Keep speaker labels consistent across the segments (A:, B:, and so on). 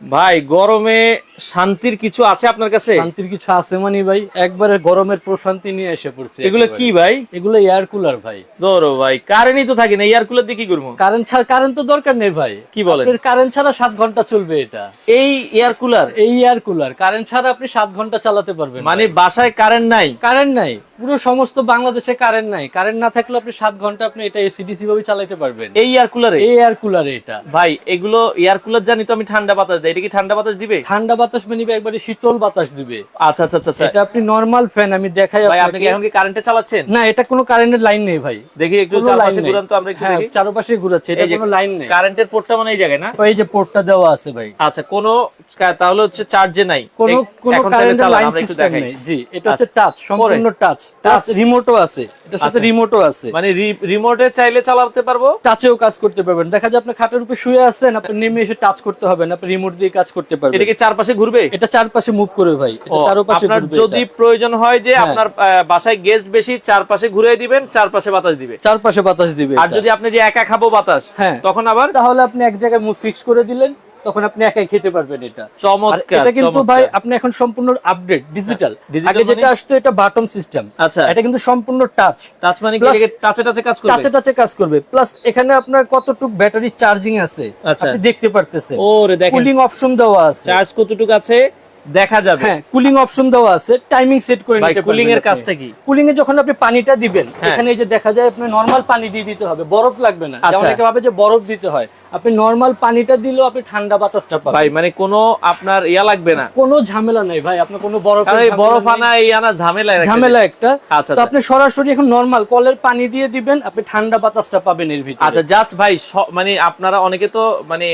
A: ভাই গরমে শান্তির কিছু আছে আপনার কাছে?
B: শান্তির কিছু আছে মানে ভাই একবারে গরমের প্রশান্তি নিয়ে এসে পড়ছে
A: এগুলো কি ভাই?
B: এগুলো এয়ার কুলার ভাই।
A: ধরো ভাই কারেন্টই তো থাকে না এয়ার কুলার দিয়ে কি করব?
B: কারেন্ট ছাড়া কারেন্ট তো দরকার নেই ভাই।
A: কি বলেন?
B: কারেন্ট ছাড়া সাত ঘণ্টা চলবে এটা।
A: এই air cooler
B: air cooler current current ছাড়া আপনি সাত ঘণ্টা চালাতে পারবেন
A: মানে বাসায় কারেন্ট নাই?
B: কারেন্ট নাই। পুরো সমস্ত বাংলাদেশে কারেন্ট নাই। কারেন্ট না থাকলে আপনি সাত ঘণ্টা আপনি এটা এসিডিসি ভাবে চালাতে পারবেন।
A: এই এয়ার কুলারে
B: এই এয়ার কুলার এটা।
A: ভাই এগুলো এয়ার কুলার জানি তো আমি ঠান্ডা বাতাস দেয় এটা কি ঠান্ডা বাতাস দিবে?
B: ঠান্ডা বাতাস মেনিবে একবারে শীতল বাতাস দিবে।
A: আচ্ছা আচ্ছা আচ্ছা আচ্ছা।
B: এটা আপনি নরমাল ফ্যান আমি দেখাই
A: ভাই আপনি কি এখন কি কারেন্টে চালাচ্ছেন?
B: না এটা কোনো কারেন্টের লাইন নেই ভাই।
A: দেখি একটু চারপাশে ঘুরান তো আমরা একটু
B: হ্যাঁ,
A: দেখি।
B: চারপাশে ঘুরাচ্ছে এটা কোনো লাইন নেই।
A: কারেন্টের পোর্টটা মানে এই জায়গায় না?
B: ওই যে পোর্টটা দেওয়া আছে ভাই।
A: আচ্ছা কোনো তাহলে হচ্ছে চার্জে নাই।
B: কোনো কোনো কারেন্টের লাইন সিস্টেম নেই। জি এটা হচ্ছে টাচ সম্পূর্ণ টাচ টাচ রিমোটও আছে। এটার সাথে
A: আচ্ছা।
B: রিমোটও আছে।
A: মানে রিমোটে চাইলে চালাতে পারব?
B: টাচেও কাজ করতে পারবেন। দেখা যায় আপনি খাটের উপরে শুয়ে আছেন আপনি নেমে এসে টাচ করতে হবে না আপনি রিমোট দিয়ে কাজ করতে
A: পারবে। এটাকে চারপাশে ঘুরবে?
B: এটা চারপাশে মুভ করবে ভাই। এটা চারপাশে
A: আপনার যদি প্রয়োজন হয় যে
B: হ্যাঁ।
A: আপনার বাসায় গেস্ট বেশি চারপাশে ঘুরিয়ে দিবেন চারপাশে বাতাস দিবে।
B: চারপাশে বাতাস দিবে
A: আর যদি আপনি যে একা খাব বাতাস
B: হ্যাঁ।
A: তখন আবার?
B: তাহলে আপনি এক জায়গায় মুভ ফিক্স করে দিলেন তখন আপনি একাই খেতে পারবেন এটা।
A: চমৎকার
B: এটা কিন্তু ভাই আপনি এখন সম্পূর্ণ আপডেট ডিজিটাল আগে যেটা
A: মানে?
B: আসতো এটা বাটন সিস্টেম
A: আচ্ছা।
B: এটা কিন্তু সম্পূর্ণ টাচ
A: টাচ মানে কি? টাচে টাচে কাজ করবে?
B: টাচে টাচে কাজ করবে। প্লাস এখানে আপনার কতটুক ব্যাটারি চার্জিং আছে
A: আচ্ছা।
B: আপনি দেখতে পারতেছেন।
A: ওরে দেখেন।
B: কুলিং অপশন দেওয়া আছে।
A: চার্জ কতটুকু আছে দেখা যাবে।
B: হ্যাঁ কুলিং অপশন দেওয়া আছে। টাইমিং সেট করে নিতে
A: কুলিং এর কাজটা কি?
B: কুলিং এ যখন আপনি পানিটা দিবেন
A: হ্যাঁ।
B: এখানে এই যে দেখা যায় আপনি নরমাল পানি দিয়ে দিতে হবে। বরফ লাগবে না।
A: আচ্ছা।
B: যেমন ভাবে যে বরফ দিতে হয়। আপনি নরমাল পানিটা দিলেও আপনি ঠান্ডা বাতাসটা পাবেন।
A: ভাই মানে কোনো আপনার ইয়া লাগবে না।
B: কোনো ঝামেলা নাই ভাই আপনার কোনো বরফ
A: বরফ আনা এই আনা ঝামেলা
B: ঝামেলা একটা।
A: আচ্ছা,
B: তো
A: আচ্ছা।
B: আপনি সরাসরি এখন নরমাল কলের পানি দিয়ে দিবেন আপনি ঠান্ডা বাতাসটা পাবেন এর ভিতরে।
A: আচ্ছা জাস্ট ভাই মানে আপনারা অনেকে তো মানে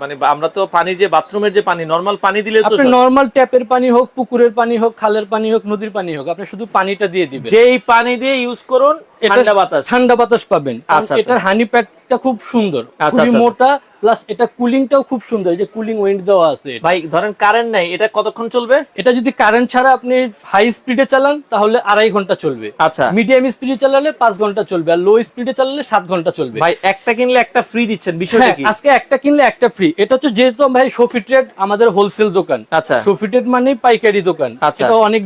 A: মানে আমরা তো পানি যে বাথরুমের যে পানি নরমাল পানি দিলে তো
B: আপনি নরমাল ট্যাপের পানি হোক পুকুরের পানি হোক খালের পানি হোক নদীর পানি হোক আপনি শুধু পানিটা দিয়ে দিবেন।
A: যেই পানি দিয়ে ইউজ করুন ঠান্ডা বাতাস।
B: ঠান্ডা বাতাস পাবেন।
A: আচ্ছা।
B: এটার হানি প্যাডটা খুব সুন্দর
A: আচ্ছা,
B: খুবই
A: আচ্ছা।
B: মোটা প্লাস এটা কুলিংটাও খুব সুন্দর যে কুলিং উইন্ড দেওয়া আছে
A: ভাই ধরেন কারেন্ট নাই এটা কতক্ষণ চলবে?
B: এটা যদি কারেন্ট ছাড়া আপনি হাই স্পিডে চালান তাহলে আড়াই ঘণ্টা চলবে।
A: আচ্ছা।
B: মিডিয়াম স্পিডে চালালে পাঁচ ঘণ্টা চলবে আর লো স্পিডে চালালে সাত ঘণ্টা চলবে।
A: ভাই একটা কিনলে একটা ফ্রি দিচ্ছেন বিষয়টা
B: হ্যাঁ
A: কি?
B: আজকে একটা কিনলে একটা ফ্রি এটা হচ্ছে যেহেতু ভাই আমাদের হোলসেল দোকান।
A: আচ্ছা।
B: শফি ট্রেড মানেই পাইকারি দোকান।
A: আচ্ছা।
B: এটা অনেক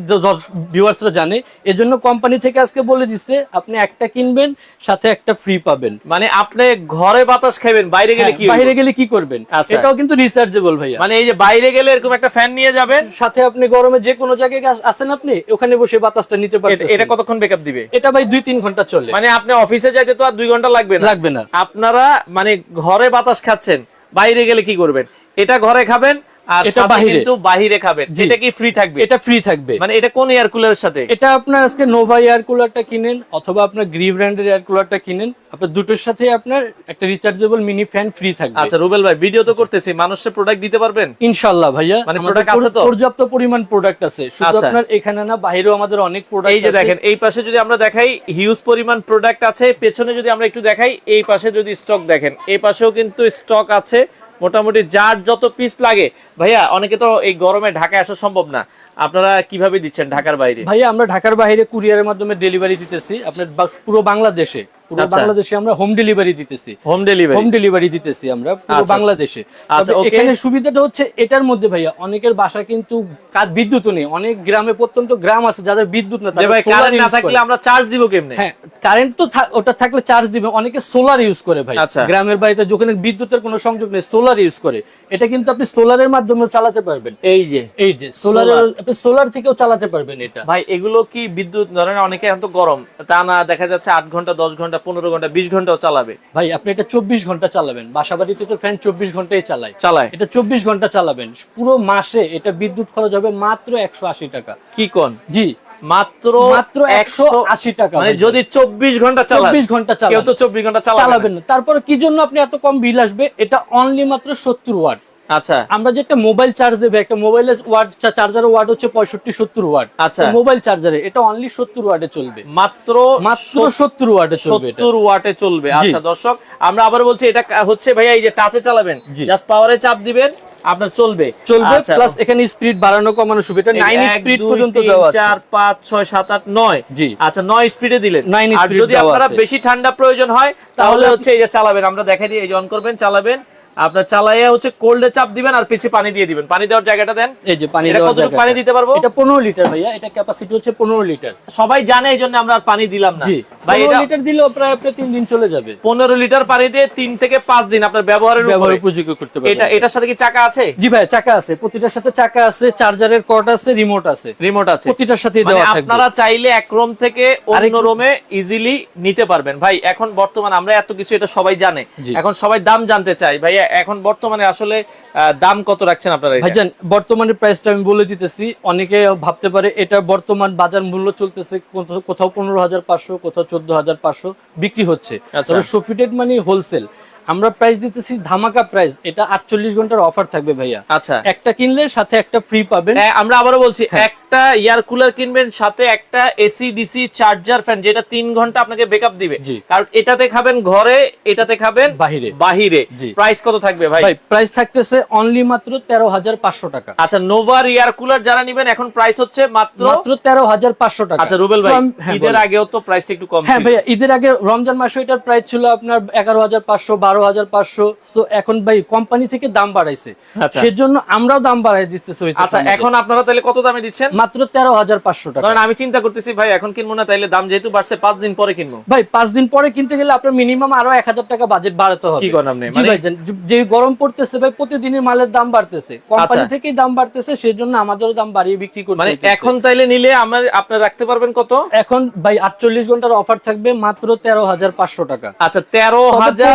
B: ভিউয়ার্সরা জানে। এজন্য কোম্পানি থেকে আজকে বলে দিচ্ছে আপনি একটা কিনবেন সাথে একটা ফ্রি পাবেন।
A: মানে আপনি ঘরে বাতাস খাবেন বাইরে গেলে
B: হ্যাঁ,
A: কি?
B: বাইরে গেলে কি করবেন?
A: আচ্ছা।
B: এটাও কিন্তু রিচার্জেবল ভাইয়া।
A: মানে এই যে বাইরে গেলে এরকম একটা ফ্যান নিয়ে যাবেন
B: সাথে আপনি গরমে যে কোনো জায়গায় আছেন আপনি ওখানে বসে বাতাসটা নিতে পারবেন
A: এটা কতক্ষণ ব্যাকআপ দিবে?
B: এটা ভাই দুই তিন ঘণ্টা চলে।
A: মানে আপনি অফিসে যাইতে তো আর দুই ঘণ্টা লাগবে না।
B: লাগবে না।
A: আপনারা মানে ঘরে বাতাস খাচ্ছেন বাইরে গেলে কি করবেন? এটা ঘরে খাবেন আর
B: এটা বাহিরে।
A: কিন্তু বাহিরে খাবেন। এটা কি ফ্রি থাকবে?
B: এটা ফ্রি থাকবে।
A: মানে এটা কোন এয়ার কুলারের সাথে?
B: এটা আপনার আজকে নোভা এয়ার কুলারটা কিনেন অথবা আপনার গ্রি ব্র্যান্ডের এয়ার কুলারটা কিনেন। আপনার দুটোর সাথে আপনার একটা রিচার্জেবল মিনি ফ্যান ফ্রি থাকবে।
A: আচ্ছা রুবেল ভাই ভিডিও তো করতেছি। মানুষের প্রোডাক্ট দিতে পারবেন?
B: ইনশাল্লাহ ভাইয়া।
A: মানে product আছে তো?
B: পর্যাপ্ত পরিমাণ প্রোডাক্ট আছে। শুধু
A: আচ্ছা।
B: আপনার এখানে না বাইরেও আমাদের অনেক প্রোডাক্ট
A: এই যে দেখেন এই পাশে যদি আমরা দেখাই হিউজ পরিমাণ প্রোডাক্ট আছে। পেছনে যদি আমরা একটু দেখাই এই পাশে যদি স্টক দেখেন এই পাশেও কিন্তু স্টক আছে। মোটামুটি যার যত পিস লাগে। ভাইয়া, অনেকে তো এই গরমে ঢাকায় আসা সম্ভব না। আপনারা কীভাবে দিচ্ছেন ঢাকার বাইরে?
B: ভাইয়া, আমরা ঢাকার বাইরে কুরিয়ারের মাধ্যমে ডেলিভারি দিতেছি। আপনার পুরো বাংলাদেশে। পুরো
A: আচ্ছা।
B: বাংলাদেশে আমরা হোম ডেলিভারি দিতেছি।
A: হোম ডেলিভারি
B: হোম ডেলিভারি দিতেছি আমরা পুরো
A: আচ্ছা,
B: বাংলাদেশে।
A: আচ্ছা,
B: এখানে সুবিধাটা হচ্ছে এটার মধ্যে ভাইয়া অনেকের বাসা কিন্তু কাজ বিদ্যুৎ নেই অনেক গ্রামে প্রত্যন্ত গ্রাম আছে যাদের বিদ্যুৎ না
A: ভাই কারেন্ট না থাকলে আমরা চার্জ দিব কেমনে?
B: হ্যাঁ কারেন্ট তো ওটা থাকলে চার্জ দিবে অনেকে সোলার ইউজ করে ভাই। গ্রামের বাড়িতে যেখানে বিদ্যুতের কোনো সংযোগ নেই সোলার ইউজ করে। এটা কিন্তু আপনি সোলারের মাধ্যমে চালাতে পারবেন।
A: এই যে।
B: এই যে সোলার আপনি সোলার থেকেও চালাতে পারবেন এটা।
A: ভাই এগুলো কি বিদ্যুৎ ধরেন অনেকে এখন তো গরম টানা দেখা যাচ্ছে আট ঘণ্টা দশ ঘণ্টা পনেরো ঘণ্টা বিশ ঘন্টাও চালাবে।
B: ভাই আপনি এটা চব্বিশ ঘণ্টা চালাবেন। বাসা বাড়িতে তো ফ্যান চব্বিশ ঘন্টাই চালায়।
A: চালায়।
B: এটা চব্বিশ ঘণ্টা চালাবেন। পুরো মাসে এটা বিদ্যুৎ খরচ হবে মাত্র একশো আশি টাকা।
A: কি কোন?
B: জি।
A: মাত্র
B: মাত্র একশো আশি টাকা
A: মানে। যদি চব্বিশ ঘণ্টা
B: চব্বিশ ঘণ্টা
A: কেউ তো চব্বিশ ঘণ্টা
B: চালাবেন
A: না।
B: না। তারপরে কি জন্য আপনি এত কম বিল আসবে? এটা অনলি মাত্র সত্তর ওয়াট।
A: আচ্ছা।
B: আমরা যে একটা মোবাইল চার্জ দেবে একটা মোবাইলের ওয়াট চার্জারের ওয়াট হচ্ছে পঁয়ষট্টি সত্তর ওয়াট
A: আচ্ছা।
B: মোবাইল চার্জারে এটা অনলি সত্তর ওয়াটে চলবে।
A: মাত্র
B: মাত্র সত্তর ওয়াটে চলবে
A: সত্তর ওয়াটে চলবে। আচ্ছা দর্শক আমরা আবার বলছি এটা হচ্ছে ভাইয়া এই যে টাচে চালাবেন জাস্ট পাওয়ারে চাপ দিবেন আপনার চলবে।
B: চলবে
A: আচ্ছা,
B: প্লাস এখানে স্পিড বাড়ানো কমানো সুবিধা।
A: এই
B: স্পিড পর্যন্ত দেওয়া আছে।
A: চার পাঁচ ছয় সাত আট নয়।
B: জি।
A: আচ্ছা নয় স্পিডে দিলেন। আর যদি আপনারা বেশি ঠান্ডা প্রয়োজন হয় তাহলে
B: তাহলে
A: হচ্ছে এই যে চালাবেন। আমরা দেখাই দিই এই যে অন করবেন চালাবেন। আপনার চালাইয়া হচ্ছে কোল্ডে চাপ দিবেন আর পিছে পানি দিয়ে দিবেন। পানি দেওয়ার জায়গাটা দেন।
B: এই যে পানি দেওয়ার
A: কতটুকু পানি দিতে পারব?
B: এটা পনেরো লিটার ভাইয়া এটা ক্যাপাসিটি হচ্ছে পনেরো লিটার।
A: সবাই জানে এই জন্য আমরা আর পানি দিলাম না। ভাই এটা
B: লিটার দিলেও প্রায় আপনার তিন দিন চলে যাবে।
A: পনেরো লিটার পানি দিয়ে তিন থেকে পাঁচ দিন আপনার ব্যবহারের
B: ব্যবহার
A: উপরে।
B: উপযোগী করতে
A: এটা এটার সাথে কি চাকা আছে?
B: জি ভাই চাকা আছে। প্রতিটার সাথে চাকা আছে চার্জারের কর্ড আছে রিমোট আছে।
A: রিমোট আছে।
B: প্রতিটার সাথে
A: মানে
B: দেওয়া থাকবে।
A: আপনারা চাইলে এক রুম থেকে অন্য রোমে ইজিলি নিতে পারবেন। ভাই এখন বর্তমানে আমরা এত কিছু এটা সবাই জানে। এখন সবাই দাম জানতে চাই ভাই এখন বর্তমানে আসলে দাম কত রাখছেন আপনারা
B: ভাইজান বর্তমানে প্রাইসটা আমি বলে দিতেছি অনেকে ভাবতে পারে এটা বর্তমান বাজার মূল্য চলতেছে কোথাও- পনেরো হাজার পাঁচশো কোথাও চোদ্দ হাজার পাঁচশো বিক্রি হচ্ছে। সফিটেড মানে হোলসেল আমরা প্রাইস দিতেছি ধামাকা প্রাইস এটা আটচল্লিশ ঘণ্টার অফার থাকবে ভাইয়া।
A: আচ্ছা।
B: একটা কিনলে সাথে একটা ফ্রি পাবেন।
A: হ্যাঁ, আমরা আবারও বলছি
B: হ্যাঁ।
A: একটা এয়ার কুলার কিনবেন সাথে একটা এসি ডিসি চার্জার ফ্যান যেটা তিন ঘণ্টা আপনাকে ব্যাকআপ দিবে। কারণ এটাতে খাবেন ঘরে এটাতে খাবেন
B: বাহিরে।
A: বাহিরে। প্রাইস কত থাকবে ভাই?
B: প্রাইস থাকতেছে অনলি মাত্র তেরো হাজার পাঁচশো টাকা।
A: আচ্ছা নোভার এয়ার কুলার যারা নিবেন এখন প্রাইস হচ্ছে মাত্র
B: মাত্র তেরো হাজার পাঁচশো টাকা।
A: আচ্ছা রুবেল ভাই
B: হ্যাঁ,
A: ঈদের আগেও তো প্রাইসটা একটু কম
B: হ্যাঁ ভাইয়া ঈদের আগে রমজান মাসে এটার প্রাইস ছিল আপনার এগারো হাজার পাঁচশো বারো হাজার পাঁচশো। তো এখন ভাই কোম্পানি থেকে দাম বাড়াইছে।
A: আচ্ছা।
B: সেজন্য আমরাও দাম বাড়াই দিতেছি
A: আচ্ছা এখন আপনারা তাহলে কত দামে দিচ্ছেন?
B: মাত্র তেরো হাজার পাঁচশো টাকা।
A: কারণ আমি চিন্তা করতেছি ভাই এখন কিনবো না তাইলে দাম যেহেতু বাড়ছে পাঁচ দিন পরে কিনবো।
B: ভাই পাঁচ দিন পরে কিনতে গেলে আপনার মিনিমাম আরও এক হাজার টাকা বাজেট বাড়াতে হবে?
A: মানে-
B: যে- গরম পড়তেছে ভাই প্রতিদিনের মালের দাম বাড়তেছে। কোম্পানি
A: আচ্ছা।
B: থেকেই দাম বাড়তেছে সেজন্য আমাদেরও দাম বাড়িয়ে বিক্রি করতে
A: মানে এখন তাইলে নিলে আমার আপনারা রাখতে পারবেন কত?
B: এখন ভাই আটচল্লিশ ঘণ্টার অফার থাকবে মাত্র তেরো হাজার পাঁচশো টাকা।
A: আচ্ছা তেরো হাজার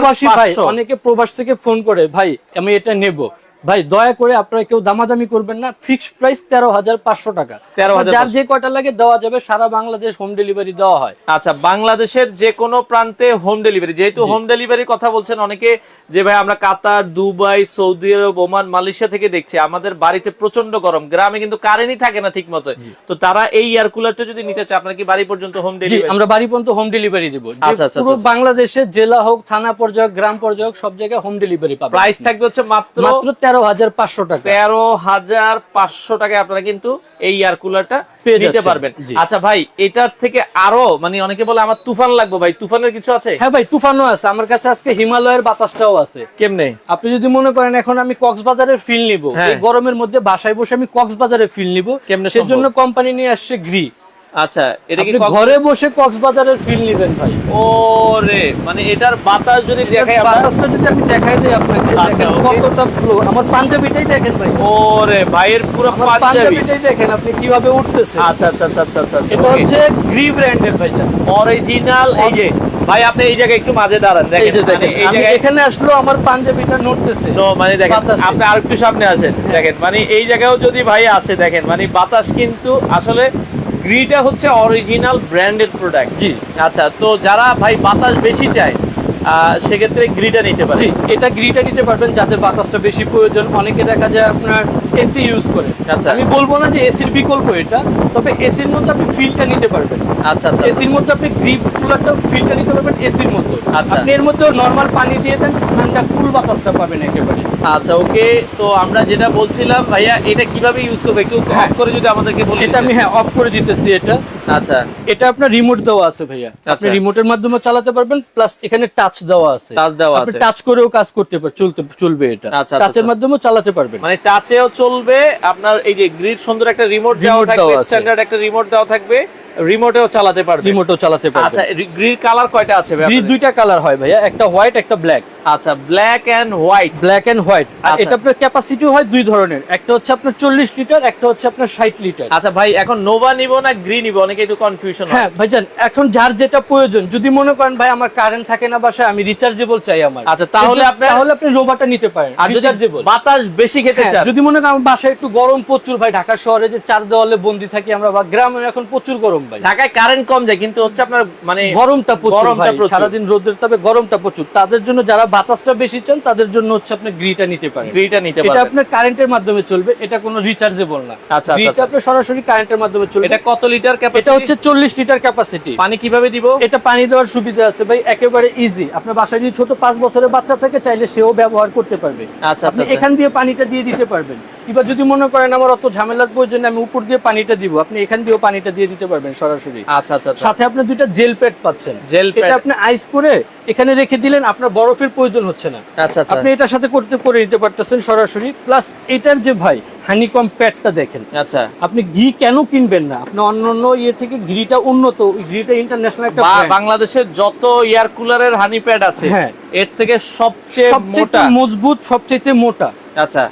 B: অনেকে প্রবাস থেকে ফোন করে ভাই আমি এটা নেব। ভাই দয়া করে আপনারা কেউ দামাদামি করবেন না। ফিক্সড প্রাইস তেরো হাজার পাঁচশো টাকা।
A: 13,500
B: যার যে কয়টা লাগে দেওয়া যাবে সারা বাংলাদেশ হোম ডেলিভারি দেওয়া হয়।
A: আচ্ছা বাংলাদেশের যে কোনো প্রান্তে হোম ডেলিভারি যেহেতু হোম ডেলিভারির কথা বলছেন অনেকে যে ভাই আমরা Qatar Dubai Saudi Arabia Oman Malaysia থেকে দেখছি আমাদের বাড়িতে প্রচণ্ড গরম। গ্রামে কিন্তু কারেন্টই থাকে না ঠিক মতো তো তারা এই এয়ার কুলারটা যদি নিতে চায় আপনার কি বাড়ি পর্যন্ত হোম ডেলিভারি
B: আমরা বাড়ি পর্যন্ত হোম ডেলিভারি দিব।
A: আচ্ছা, আচ্ছা,
B: পুরো
A: আচ্ছা।
B: বাংলাদেশে জেলা হোক থানা পর্যায়ে গ্রাম পর্যায়ে সব জায়গায় হোম ডেলিভারি পাবেন।
A: প্রাইস থাকবে হচ্ছে মাত্র
B: মাত্র তেরো হাজার পাঁচশো টাকা।
A: তেরো হাজার পাঁচশো টাকায় আপনারা কিন্তু এই এয়ার কুলারটা নিতে পারবেন। আচ্ছা ভাই এটার থেকে আরও মানে অনেকে বলে আমার তুফান লাগবে ভাই তুফানের কিছু আছে?
B: হ্যাঁ ভাই তুফানও আছে। আমার কাছে আজকে হিমালয়ের বাতাসটাও আছে।
A: কেমনে?
B: আপনি যদি মনে করেন এখন আমি কক্সবাজারের ফিল নিব।
A: হ্যাঁ।
B: গরমের মধ্যে বাসায় বসে আমি কক্সবাজারের ফিল নিব।
A: কেমনে
B: সেজন্য কোম্পানি নিয়ে আসছে গ্রি
A: আচ্ছা এটা কি
B: ঘরে বসে কক্সবাজারের ফিল নেবেন ভাই।
A: ওরে মানে এটার বাতাস যদি দেখাই
B: বাতাসটা যদি আমি দেখাই দিই আপনাকে
A: আচ্ছা,
B: কতটা ফ্লো আমার পাঞ্জাবিটাই দেখেন ভাই।
A: ওরে ভাইয়ের পুরো
B: পাঞ্জাবিটাই দেখেন আপনি কীভাবে উঠতেছে।
A: আচ্ছা আচ্ছা আচ্ছা আচ্ছা আচ্ছা
B: এটা হচ্ছে গ্রি ব্র্যান্ডের ভাই জান।
A: অরিজিনাল এই যে ভাই আপনি এই জায়গায় একটু মাঝে দাঁড়ান দেখেন। মানে
B: আমি
A: জায়গায়
B: এখানে আসলো আমার পাঞ্জাবিটা নড়তেছে।
A: No, মানে দেখেন। আপনি আরেকটু সামনে আসেন দেখেন। মানে এই জায়গায়ও যদি ভাই আসে দেখেন। মানে বাতাস কিন্তু আসলে গ্রিটা হচ্ছে অরিজিনাল ব্র্যান্ডেড প্রোডাক্ট।
B: জি।
A: আচ্ছা তো যারা ভাই বাতাস বেশি চায় সেক্ষেত্রে গ্রিটা নিতে পারে।
B: এটা গ্রিটা নিতে পারবেন যাতে বাতাসটা বেশি প্রয়োজন। অনেকে দেখা যায় আপনার এসি ইউজ করে।
A: আচ্ছা।
B: আমি বলব না যে এসির বিকল্প এটা তবে এসির মধ্যে আপনি ফিলটা নিতে পারবেন।
A: আচ্ছা আচ্ছা।
B: এসির মধ্যে আপনি গ্রিপ কুলারটা ফিলটা নিতে পারবেন এসির মতো
A: আচ্ছা।
B: আপনি এর মধ্যে নরমাল পানি দিয়ে দেন ঠান্ডা কুল বাতাসটা পাবেন একেবারে।
A: আচ্ছা ওকে তো আমরা যেটা বলছিলাম ভাইয়া এটা কীভাবে ইউজ করবে? একটু অফ করে যদি আমাদেরকে বলে
B: এটা আমি হ্যাঁ অফ করে দিতেছি এটা।
A: আচ্ছা।
B: এটা আপনার রিমোট দেওয়া আছে ভাইয়া। আপনি
A: আচ্ছা।
B: রিমোটের মাধ্যমে চালাতে পারবেন প্লাস এখানে টাচ দেওয়া আছে।
A: টাচ দেওয়া আছে।
B: টাচ করেও কাজ করতে পার চলতে চলবে এটা।
A: আচ্ছা, আচ্ছা,
B: টাচের
A: আচ্ছা।
B: মাধ্যমেও চালাতে পারবেন।
A: মানে টাচেও চলবে আপনার এই যে গ্রিড সুন্দর একটা রিমোট দেওয়া থাকবে স্ট্যান্ডার্ড একটা রিমোট দেওয়া থাকবে। রিমোটেও চালাতে পারবে।
B: রিমোটও চালাতে পারবেন
A: আচ্ছা কালার কয়টা আছে ভাই
B: দুইটা কালার হয় ভাইয়া একটা হোয়াইট একটা ব্ল্যাক।
A: আচ্ছা black and white.
B: Black and white. আর
A: আচ্ছা।
B: এটা আপনার ক্যাপাসিটি হয় দুই ধরনের। একটা হচ্ছে আপনার চল্লিশ লিটার একটা হচ্ছে আপনার ষাট লিটার।
A: আচ্ছা ভাই এখন নোভা নিব না গ্রিন নিব? অনেকে একটু কনফিউশন হয়।
B: হ্যাঁ ভাইজান এখন যার যেটা প্রয়োজন যদি মনে করেন ভাই আমার কারেন্ট থাকে না বাসায় আমি রিচার্জেবল চাই আমার।
A: আচ্ছা, তাহলে আপনার-
B: তাহলে আপনি রোবাটা নিতে পারেন
A: আর
B: রিচার্জেবল
A: বাতাস বেশি খেতে চান?
B: যদি মনে করেন আমার বাসায় একটু গরম প্রচুর ভাই ঢাকা শহরে যে চার দেওয়ালে বন্দি থাকি আমরা বা গ্রামে এখন প্রচুর গরম। ভাই।
A: ঢাকায় কারেন্ট কম যায় কিন্তু হচ্ছে আপনার মানে
B: গরমটা প্রচুর
A: গরমটা প্রচুর।
B: সারাদিন রোদের তবে গরমটা প্রচুর। তাদের জন্য যারা বাতাসটা বেশি চান তাদের জন্য হচ্ছে আপনি গ্রিটা নিতে পারেন।
A: গ্রিটা নিতে
B: এটা আপনার কারেন্টের মাধ্যমে চলবে এটা কোনো রিচার্জেবল না।
A: আচ্ছা, আচ্ছা, আচ্ছা।
B: সরাসরি কারেন্টের মাধ্যমে চলবে।
A: এটা কত লিটার
B: এটা হচ্ছে চল্লিশ লিটার ক্যাপাসিটি
A: পানি কীভাবে দিব?
B: এটা পানি দেওয়ার সুবিধা আছে ভাই একেবারে ইজি আপনার বাসায় যদি ছোট পাঁচ বছরের বাচ্চা থাকে চাইলে সেও ব্যবহার করতে পারবে।
A: আচ্ছা,
B: আপনি
A: আচ্ছা।
B: এখান দিয়ে পানিটা দিয়ে দিতে পারবেন। এবার যদি মনে করেন আমার অত ঝামেলার প্রয়োজন আমি উপর দিয়ে পানিটা দিব। আপনি এখান দিয়েও পানিটা দিয়ে দিতে পারবেন সরাসরি।
A: আচ্ছা আচ্ছা আচ্ছা।
B: সাথে আপনি দুইটা জেল প্যাড পাচ্ছেন।
A: জেল
B: এটা
A: প্যাড।
B: আপনি আইস করে এখানে রেখে দিলেন আপনার বরফের প্রয়োজন হচ্ছে না।
A: আচ্ছা আচ্ছা।
B: আপনি এটার সাথে করতে করে নিতে পারতেছেন সরাসরি। প্লাস এটার যে ভাই হানিকম প্যাডটা দেখেন।
A: আচ্ছা।
B: আপনি ঘি কেন কিনবেন না? আপনি অন্য অন্য ইয়ে থেকে ঘিটা উন্নত ওই ঘিটা ইন্টারন্যাশনাল একটা।
A: বাংলাদেশের যত এয়ার কুলারের হানি প্যাড আছে
B: হ্যাঁ।
A: এর থেকে সবচেয়ে
B: সবচেয়ে
A: মোটা।
B: মজবুত সবচেয়ে মোটা।
A: আচ্ছা।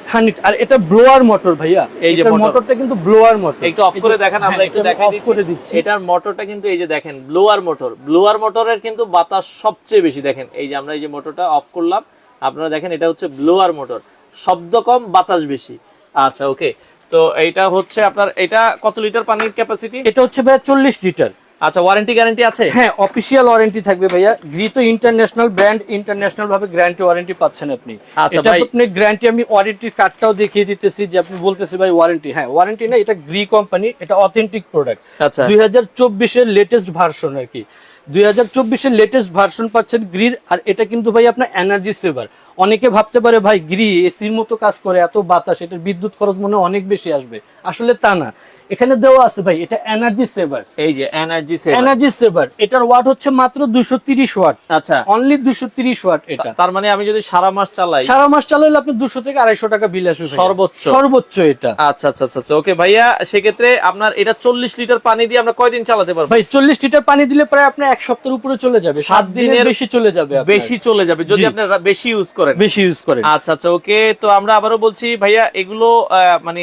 B: আর এটা ব্লোয়ার মোটর ভাইয়া।
A: এই যে
B: মোটরটা কিন্তু ব্লোয়ার মোটর
A: একটু অফ করে দেখেন আমরা একটু দেখাই দিচ্ছি।
B: করে দিচ্ছি।
A: এটার মোটরটা কিন্তু এই যে দেখেন ব্লোয়ার মোটর ব্লোয়ার মোটরের কিন্তু বাতাস সবচেয়ে বেশি দেখেন। এই যে আমরা এই যে মোটরটা অফ করলাম আপনারা দেখেন এটা হচ্ছে ব্লোয়ার মোটর শব্দ কম বাতাস বেশি। আচ্ছা ওকে তো এইটা হচ্ছে আপনার এটা কত লিটার পানির ক্যাপাসিটি
B: এটা হচ্ছে ভাইয়া চল্লিশ লিটার
A: আচ্ছা ওয়ারেন্টি গ্যারান্টি আছে?
B: হ্যাঁ অফিসিয়াল ওয়ারেন্টি থাকবে ভাইয়া। গ্রি তো ইন্টারন্যাশনাল ব্র্যান্ড ইন্টারন্যাশনাল ভাবে গ্যারান্টি ওয়ারেন্টি পাচ্ছেন আপনি।
A: আচ্ছা ভাই।
B: আপনি গ্যারান্টি আমি ওয়ারেন্টি কার্ডটাও দেখিয়ে দিতেছি যে আপনি বলতেছি ভাই ওয়ারেন্টি হ্যাঁ ওয়ারেন্টি না এটা গ্রি কোম্পানি এটা অথেন্টিক প্রোডাক্ট
A: আচ্ছা।
B: দুই হাজার চব্বিশের লেটেস্ট ভার্সন আর কি। দুই হাজার চব্বিশের লেটেস্ট ভার্সন পাচ্ছেন গ্রির আর এটা কিন্তু ভাই আপনার এনার্জি সেভার অনেকে ভাবতে পারে ভাই গ্রি এসির মতো কাজ করে এত বাতাস এটার বিদ্যুৎ খরচ মনে অনেক বেশি আসবে। আসলে তা না। এখানে দেওয়া আছে ভাই এটা এনার্জি সেভার
A: এই যে এনার্জি সেভ
B: এনার্জি সেভার এটার ওয়াট হচ্ছে মাত্র দুশো তিরিশ ওয়াট
A: আচ্ছা।
B: অনলি দুশো তিরিশ ওয়াট এটা।
A: তার মানে আমি যদি সারা মাস চালাই
B: সারা মাস চালালে আপনি দুশো থেকে আড়াইশো টাকা বিল আসবে
A: সর্বোচ্চ।
B: সর্বোচ্চ এটা।
A: আচ্ছা আচ্ছা আচ্ছা আচ্ছা ওকে ভাইয়া সেক্ষেত্রে আপনার এটা চল্লিশ লিটার পানি দিয়ে আমরা কয়দিন চালাতে পারব?
B: ভাই চল্লিশ লিটার পানি দিলে প্রায় আপনার এক সপ্তাহের উপরে চলে যাবে।
A: সাত
B: সাত দিনের
A: দিনের
B: বেশি চলে যাবে।
A: বেশি চলে যাবে যদি
B: জি।
A: আপনারা বেশি ইউজ করেন।
B: বেশি ইউজ করেন।
A: আচ্ছা আচ্ছা ওকে তো আমরা আবারো বলছি ভাইয়া এগুলো আহ, মানে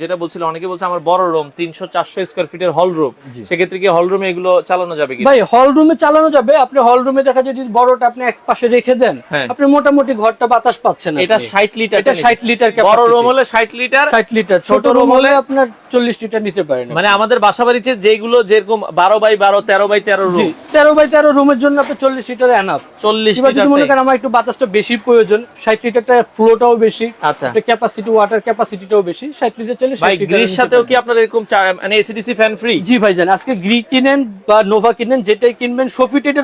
A: যেটা বলছিল অনেকে বলছে আমার বড় রুম তিনশো চারশো স্কোয়ার ফিটের হল রুম সেক্ষেত্রে কি হল রুমে এগুলো চালানো যাবে
B: ভাই হল রুমে চালানো যাবে। আপনি হল রুমে দেখা যায় যদি বড়টা আপনি এক পাশে রেখে দেন
A: হ্যাঁ।
B: আপনি মোটামুটি ঘরটা বাতাস পাচ্ছেন
A: এটা ষাট লিটার
B: এটা 60 লিটার
A: বড় রুম হলে ষাট লিটার
B: ষাট লিটার ছোট রুম হলে আপনার চল্লিশ লিটার নিতে পারেন
A: মানে আমাদের বাসা বাড়িতে যেগুলো যেরকম বারো বাই বারো তেরো বাই তেরো রুম
B: তেরো বাই তেরো রুমের জন্য আপনি চল্লিশ লিটার এনাফ
A: চল্লিশ লিটার
B: মনে করেন আমার একটু বাতাসটা বেশি প্রয়োজন ষাট লিটারটা ফ্লোটাও বেশি।
A: আচ্ছা।
B: ক্যাপাসিটি ওয়াটার ক্যাপাসিটিটাও বেশি ষাট লিটার চলে
A: ভাই গ্রির সাথেও কি আপনার এরকম মানে এসিডিসি ফ্যান ফ্রি
B: জি ভাইজান আজকে গ্রি কিনেন বা নোভা কিনেন যেটাই কিনবেন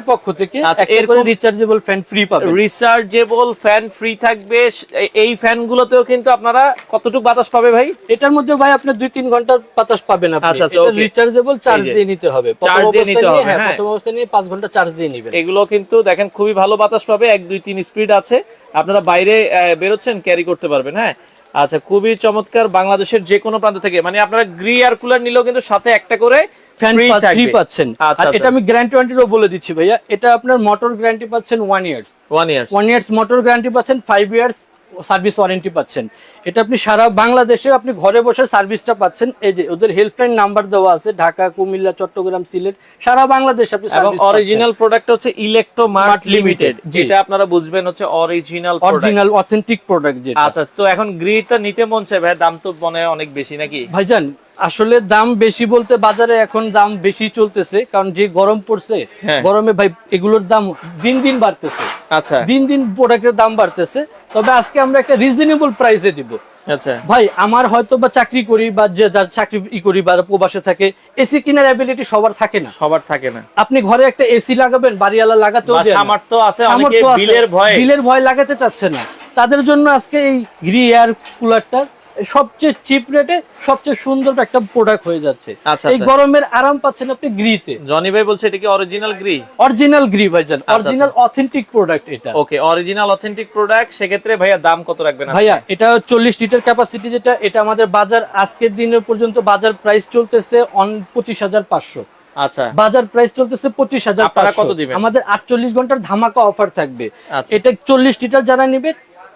B: পক্ষ থেকে
A: আচ্ছা, এরকম-
B: রিচার্জেবল ফ্যান ফ্রি পাবেন।
A: রিচার্জেবল ফ্যান ফ্রি থাকবে। এই- কিন্তু আপনারা কতটুকু বাতাস পাবে ভাই?
B: এটার মধ্যে ভাই আপনি দুই তিন ঘণ্টার বাতাস পাবেন আপনি।
A: আচ্ছা, আচ্ছা,
B: রিচার্জেবল চার্জ দিয়ে নিতে হবে।
A: Charge দিয়ে নিতে হবে,
B: হ্যাঁ
A: হ্যাঁ।
B: প্রথম অবস্থায় নিয়ে পাঁচ ঘণ্টা চার্জ দিয়ে নেবেন।
A: এগুলো কিন্তু দেখেন খুবই ভালো বাতাস পাবে এক দুই তিন স্পিড আছে। আপনারা বাইরে বেরোচ্ছেন ক্যারি করতে পারবেন হ্যাঁ। আচ্ছা খুবই চমৎকার বাংলাদেশের যে কোনো প্রান্ত থেকে। মানে আপনারা গ্রি আর কুলার নিলেও কিন্তু সাথে একটা করে
B: ফ্যান ফ্রি পাচ্ছেন।
A: আচ্ছা,
B: আর
A: আচ্ছা।
B: এটা আমি গ্যারান্টি ওয়ারেন্টিও বলে দিচ্ছি ভাইয়া। এটা আপনার মোটর গ্যারান্টি পাচ্ছেন one years
A: one years
B: one years motor guarantee পাচ্ছেন ফাইভ ইয়ার্স সার্ভিস ওয়ারেন্টি পাচ্ছেন। এটা আপনি সারা বাংলাদেশে আপনি ঘরে বসে সার্ভিসটা পাচ্ছেন। এই যে ওদের হেল্পলাইন নাম্বার দেওয়া আছে ঢাকা কুমিল্লা চট্টগ্রাম সিলেট সারা বাংলাদেশে আপনি
A: এবং অরিজিনাল প্রোডাক্ট হচ্ছে ইলেকট্রো মার্ট লিমিটেড যেটা আপনারা বুঝবেন হচ্ছে অরিজিনাল
B: অরিজিনাল অথেন্টিক প্রোডাক্ট যেটা।
A: আচ্ছা তো এখন গ্রিটা নিতে মন চাই ভাই দাম তো মনে হয় অনেক বেশি নাকি?
B: ভাইজান আসলে দাম বেশি বলতে বাজারে এখন দাম বেশি চলতেছে কারণ যে গরম পড়ছে
A: হ্যাঁ।
B: গরমে ভাই এগুলোর দাম দিন দিন বাড়তেছে।
A: আচ্ছা।
B: দিন দিন প্রোডাক্টের দাম বাড়তেছে তবে আজকে আমরা একটা রিজনেবল প্রাইসে দিব।
A: আচ্ছা।
B: ভাই আমার হয়তো বা চাকরি করি বা যে যার চাকরি ই করি বা প্রবাসে থাকে এসি কেনার অ্যাবিলিটি সবার থাকে না।
A: সবার থাকে না।
B: আপনি ঘরে একটা এসি লাগাবেন বাড়িওয়ালা লাগাতেও না।
A: সামর্থ্য আছে অনেকে বিলের ভয়ে।
B: বিলের ভয় লাগাতে চাচ্ছে না। তাদের জন্য আজকে এই গ্রি এয়ার কুলারটা সবচেয়ে চিপ রেটে সবচেয়ে সুন্দর একটা প্রোডাক্ট হয়ে যাচ্ছে।
A: আচ্ছা,
B: এই
A: আচ্ছা।
B: গরমের আরাম পাচ্ছেন আপনি গ্রিতে
A: জনি ভাই বলছে এটা কি অরিজিনাল গ্রি
B: অরিজিনাল গ্রি ভাইজান অরিজিনাল অথেন্টিক প্রোডাক্ট এটা।
A: ওকে অরিজিনাল অথেন্টিক প্রোডাক্ট সেক্ষেত্রে ভাইয়া দাম কত রাখবেন?
B: ভাইয়া এটা চল্লিশ লিটার ক্যাপাসিটি যেটা এটা আমাদের বাজার আজকের দিনের পর্যন্ত বাজার প্রাইস চলতেছে অন পঁচিশ হাজার পাঁচশো।
A: আচ্ছা।
B: বাজার প্রাইস চলতেছে পঁচিশ হাজার
A: আপনারা কত দিবেন?
B: আমাদের আটচল্লিশ ঘণ্টার ধামাকা অফার থাকবে।
A: আচ্ছা।
B: এটা চল্লিশ লিটার যারা নিবে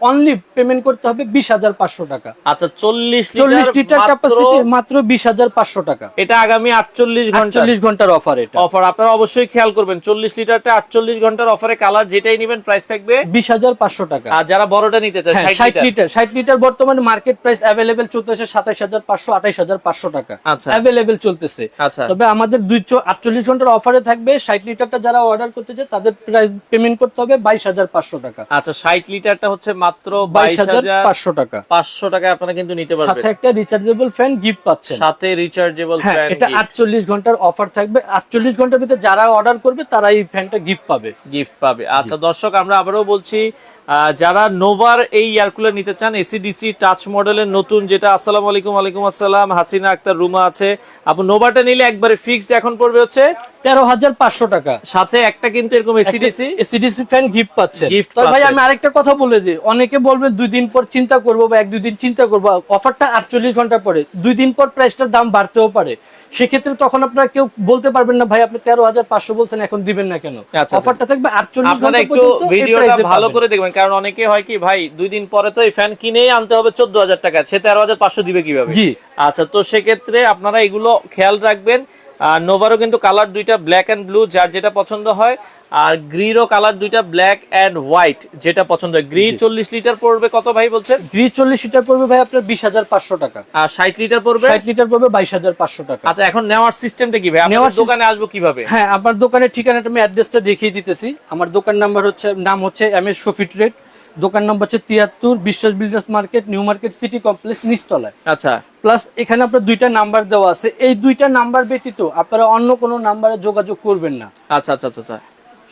B: অনলি পেমেন্ট করতে হবে বিশ হাজার পাঁচশো টাকা।
A: আচ্ছা চল্লিশ
B: চল্লিশ লিটার ক্যাপাসিটি মাত্র বিশ হাজার পাঁচশো টাকা।
A: এটা আগামী আটচল্লিশ ঘণ্টা
B: চল্লিশ ঘণ্টার অফার এটা।
A: অফার আপনারা অবশ্যই খেয়াল করবেন চল্লিশ লিটারটা আটচল্লিশ ঘণ্টার অফারে কালার যেটাই নেবেন প্রাইস থাকবে
B: বিশ হাজার পাঁচশো টাকা।
A: আর যারা বড়টা নিতে চায়
B: হ্যাঁ
A: 60
B: ষাট
A: লিটার।
B: লিটার ষাট লিটার বর্তমানে মার্কেট প্রাইস অ্যাভেলেবেল চলতেছে সাতাইশ হাজার পাঁচশো আঠাইশ হাজার পাঁচশো টাকা।
A: আচ্ছা।
B: অ্যাভেলেবেল চলতেছে।
A: আচ্ছা।
B: তবে আমাদের দুইশো আটচল্লিশ ঘণ্টার অফারে থাকবে ষাট লিটারটা যারা অর্ডার করতে চায় তাদের প্রাইস পেমেন্ট করতে হবে বাইশ হাজার পাঁচশো টাকা।
A: আচ্ছা ষাট লিটারটা হচ্ছে মাত্র
B: বাইশ
A: বাইশ
B: হাজার পাঁচশো টাকা।
A: পাঁচশো টাকায় আপনারা কিন্তু নিতে পারবেন।
B: সাথে একটা রিচার্জেবল ফ্যান গিফট পাচ্ছেন।
A: সাথে রিচার্জেবল ফ্যান
B: এটা আটচল্লিশ ঘণ্টার অফার থাকবে। আটচল্লিশ ঘণ্টার ভিতরে যারা অর্ডার করবে তারা এই ফ্যানটা গিফট পাবে।
A: গিফট পাবে। আচ্ছা দর্শক আমরা আবারও বলছি
B: যারা নোভার এই এয়ার কুলার নিতে চান এসিডিসি টাচ মডেলের নতুন যেটা আসসালামু আলাইকুম ওয়ালাইকুম আসসালাম হাসিনা আক্তার রুমা আছে। আপু নোভাটা নিলে একবারে ফিক্সড এখন পড়বে হচ্ছে?
A: তেরো হাজার পাঁচশো টাকা।
B: সাথে একটা কিন্তু এরকম এসিডিসি
A: এসিডিসি ফ্যান গিফট
B: পাচ্ছে।
A: গিফট ভাই। আমি আরেকটা কথা বলে দিই। অনেকে বলবে দুই দিন পর চিন্তা করব বা এক দুই দিন চিন্তা করব। অফারটা আটচল্লিশ ঘণ্টা পরে। দুই দিন পর প্রাইসটার দাম বাড়তেও পারে। সেক্ষেত্রে তখন আপনারা কেউ বলতে পারবেন না ভাই আপনি তেরো হাজার পাঁচশো বলছেন এখন দিবেন না কেন?
B: আচ্ছা।
A: অফারটা থাকবে আটচল্লিশ
B: আপনারা একটু ভিডিওটা ভালো করে দেখবেন কারণ অনেকে হয় কি ভাই দুই দিন পরে তো এই ফ্যান কিনেই আনতে হবে চোদ্দ হাজার টাকা সে তেরো হাজার পাঁচশো দিবে কীভাবে?
A: জি।
B: আচ্ছা তো সেক্ষেত্রে আপনারা এগুলো খেয়াল রাখবেন আর নোভারও কিন্তু কালার দুইটা ব্ল্যাক অ্যান্ড ব্লু যার যেটা পছন্দ হয় আর গ্রিরও কালার দুইটা ব্ল্যাক অ্যান্ড হোয়াইট যেটা পছন্দ হয়। গ্রি চল্লিশ লিটার পড়বে কত ভাই বলছেন?
A: গ্রি চল্লিশ লিটার পড়বে ভাই আপনার বিশ হাজার পাঁচশো টাকা।
B: আর ষাট লিটার পড়বে?
A: ষাট লিটার পড়বে বাইশ হাজার পাঁচশো টাকা।
B: আচ্ছা এখন নেওয়ার সিস্টেমটা কি ভাই?
A: নেওয়ার
B: দোকানে আসব কীভাবে?
A: হ্যাঁ আমার দোকানের ঠিকানাটা আমি অ্যাড্রেসটা দেখিয়ে দিতেছি। আমার দোকান নাম্বার হচ্ছে নাম হচ্ছে এম এস শফি ট্রেড দোকান নাম্বার হচ্ছে তিয়াত্তর Biswas business market new market city complex নিচতলায়।
B: আচ্ছা।
A: প্লাস এখানে আপনার দুইটা নাম্বার দেওয়া আছে। এই দুইটা নাম্বার ব্যতীত আপনারা অন্য কোনো নাম্বারে যোগাযোগ করবেন না।
B: আচ্ছা আচ্ছা আচ্ছা আচ্ছা।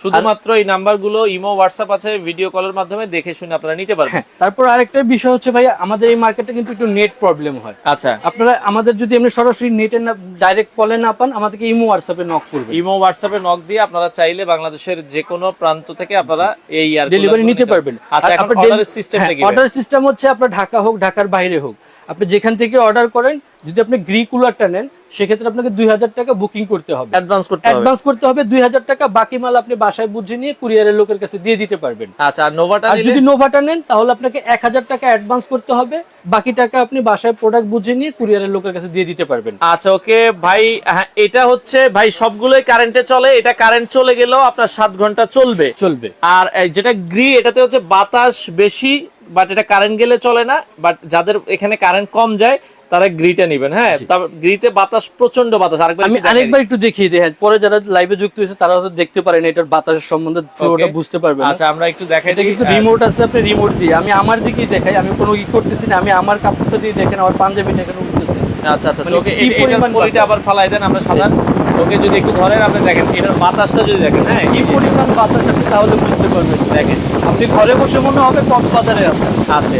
B: শুধুমাত্র এই নাম্বারগুলো ইমো হোয়াটসঅ্যাপ আছে ভিডিও কলের মাধ্যমে দেখে শুনে আপনারা নিতে পারবেন।
A: হ্যাঁ তারপর আরেকটা বিষয় হচ্ছে ভাই আমাদের এই মার্কেটে কিন্তু একটু নেট প্রবলেম হয়।
B: আচ্ছা।
A: আপনারা আমাদের যদি এমনি সরাসরি নেটে না ডাইরেক্ট কলে না পান আমাদেরকে ইমো হোয়াটসঅ্যাপে নক করবেন।
B: ইমো হোয়াটসঅ্যাপে নক দিয়ে আপনারা চাইলে বাংলাদেশের যে কোনো প্রান্ত থেকে আপনারা এই ইয়ার
A: ডেলিভারি নিতে পারবেন।
B: আচ্ছা এখন অর্ডারের সিস্টেমটা কি
A: অর্ডার সিস্টেম হচ্ছে আপনার ঢাকা হোক ঢাকার বাইরে হোক। আপনি যেখান থেকে অর্ডার করেন যদি আপনি গ্রি কুলারটা নেন সেক্ষেত্রে আপনাকে দুই হাজার টাকা বুকিং করতে হবে।
B: অ্যাডভান্স করতে হবে।
A: অ্যাডভান্স করতে হবে দুই হাজার টাকা বাকি মাল আপনি বাসায় বুঝে নিয়ে কুরিয়ারের লোকের কাছে দিয়ে দিতে পারবেন।
B: আচ্ছা আর নোভাটা
A: আর যদি নোভাটা নেন তাহলে আপনাকে এক হাজার টাকা অ্যাডভান্স করতে হবে বাকি টাকা আপনি বাসায় প্রোডাক্ট বুঝে নিয়ে কুরিয়ারের লোকের কাছে দিয়ে দিতে পারবেন।
B: আচ্ছা ওকে ভাই হ্যাঁ, এটা হচ্ছে ভাই সবগুলোই কারেন্টে চলে এটা কারেন্ট চলে গেলেও আপনার সাত ঘণ্টা চলবে।
A: চলবে।
B: আর যেটা গ্রি এটাতে হচ্ছে বাতাস বেশি বাট এটা কারেন্ট গেলে চলে না বাট যাদের এখানে কারেন্ট কম যায় তারা গ্রিটা নেবেন। হ্যাঁ তারপর গ্রিতে বাতাস প্রচণ্ড বাতাস। আরেকবার
A: আমি আরেকবার একটু দেখিয়ে দিই। হ্যাঁ, পরে যারা লাইভে যুক্ত হয়েছে তারা হয়তো দেখতে পারেন এটার বাতাসের সম্বন্ধে ফ্লোটা বুঝতে পারবেন
B: আচ্ছা আমরা একটু দেখাই
A: এটা কিন্তু
B: হ্যাঁ,
A: রিমোট আছে আপনি রিমোট দিয়ে। আমি আমার দিকেই দেখাই আমি কোনো ই করতেছি না। আমি আমার কাপড়টা দিয়ে দেখেন আমার পাঞ্জাবি দেখেন উঠতেছে
B: আচ্ছা আচ্ছা
A: মানে
B: ওকে
A: কি
B: এটার
A: পরিমাণ
B: পরিটা আবার ফালাই দেন আমরা সাধারণ ওকে যদি একটু ধরেন, আপনি দেখেন, এটার বাতাসটা যদি দেখেন হ্যাঁ
A: কি পরিমাণ বাতাস আছে তাহলে বুঝতে পারবেন,
B: দেখেন।
A: আপনি ঘরে বসে মনে হবে কক্সবাজারে আছেন।
B: আছে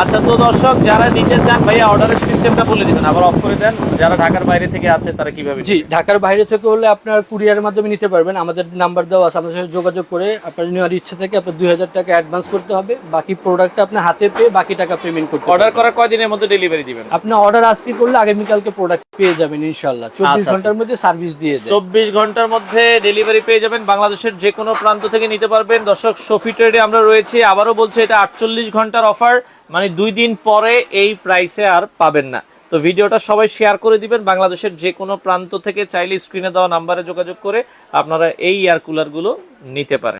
B: আচ্ছা তো দর্শক যারা নিতে চান ভাইয়া অর্ডারের সিস্টেমটা বলে দিবেন। আবার অফ করে দেন। যারা ঢাকার বাইরে থেকে আছে তারা কীভাবে
A: জি ঢাকার বাইরে থেকে হলে আপনার কুরিয়ারের মাধ্যমে নিতে পারবেন। আমাদের নাম্বার দেওয়া আছে আমাদের সাথে যোগাযোগ করে আপনার নেওয়ার ইচ্ছা থেকে আপনার দুই হাজার টাকা অ্যাডভান্স করতে হবে। বাকি প্রোডাক্টটা আপনার হাতে পেয়ে বাকি টাকা পেমেন্ট করতে
B: অর্ডার করার কয়দিনের মধ্যে ডেলিভারি দিবেন?
A: আপনি অর্ডার আজকে করলে আগামীকালকে প্রোডাক্ট পেয়ে যাবেন ইনশাল্লাহ চব্বিশ
B: আচ্ছা,
A: ঘণ্টার মধ্যে সার্ভিস দিয়ে
B: চব্বিশ ঘণ্টার মধ্যে ডেলিভারি পেয়ে যাবেন। বাংলাদেশের যে কোনো প্রান্ত থেকে নিতে পারবেন। দর্শক সফি ট্রেডে আমরা রয়েছি। আবারও বলছি এটা আটচল্লিশ ঘণ্টার অফার মানে দুই দিন পরে এই প্রাইসে আর পাবেন না। তো ভিডিওটা সবাই শেয়ার করে দিবেন, বাংলাদেশের যে কোনো প্রান্ত থেকে চাইলে স্ক্রিনে দেওয়া নাম্বারে যোগাযোগ করে আপনারা এই এয়ার কুলারগুলো নিতে পারেন।